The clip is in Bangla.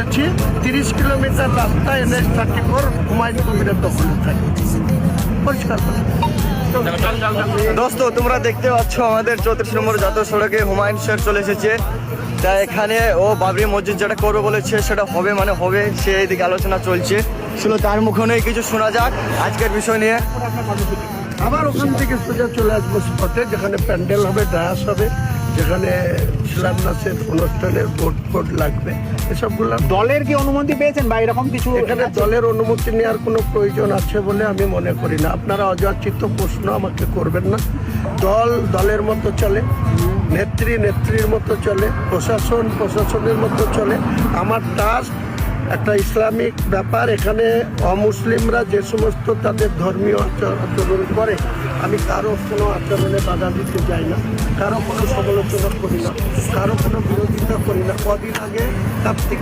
বলেছি তিরিশ কিলোমিটার রাস্তা এনএস থার্টি ফোর হুমায়ুন কবিরের দখলে থাকে। পরিষ্কার দোস্ত তোমরা দেখতে পাচ্ছ আমাদের চৌত্রিশ নম্বর জাতীয় সড়কে হুমায়ুন শের চলে এসেছে। তা এখানে ও বাবরি মসজিদ যেটা করবে বলেছে সেটা হবে মানে হবে সে এইদিকে আলোচনা চলছে। শুধু তার মুখে নেই কিছু শোনা যাক আজকের বিষয় নিয়ে। আবার ওখান থেকে সোজা চলে আসব স্পটে যেখানে প্যান্ডেল হবে ডায়াস হবে। যেখানে শিলান্যাসের অনুষ্ঠানের বোর্ড ফোর্ড লাগবে এসবগুলো দলের কি অনুমতি পেয়েছেন বা এরকম কিছু এখানে দলের অনুমতি নেওয়ার কোনো প্রয়োজন আছে বলে আমি মনে করি না। আপনারা অযাচিত প্রশ্ন আমাকে করবেন না। দল দলের মতো চলে নেত্রী নেত্রীর মতো চলে প্রশাসন প্রশাসনের মতো চলে। আমার টাস্ক একটা ইসলামিক ব্যাপার, এখানে অমুসলিমরা যে সমস্ত তাদের ধর্মীয় আচার- আচরণ করে, আমি কারও কোনো আচরণে বাধা দিতে যাই না। কারও কোনো সমালোচনা করি না। কারও কোনো বিরোধিতা করি না। কদিন আগে কার্তিক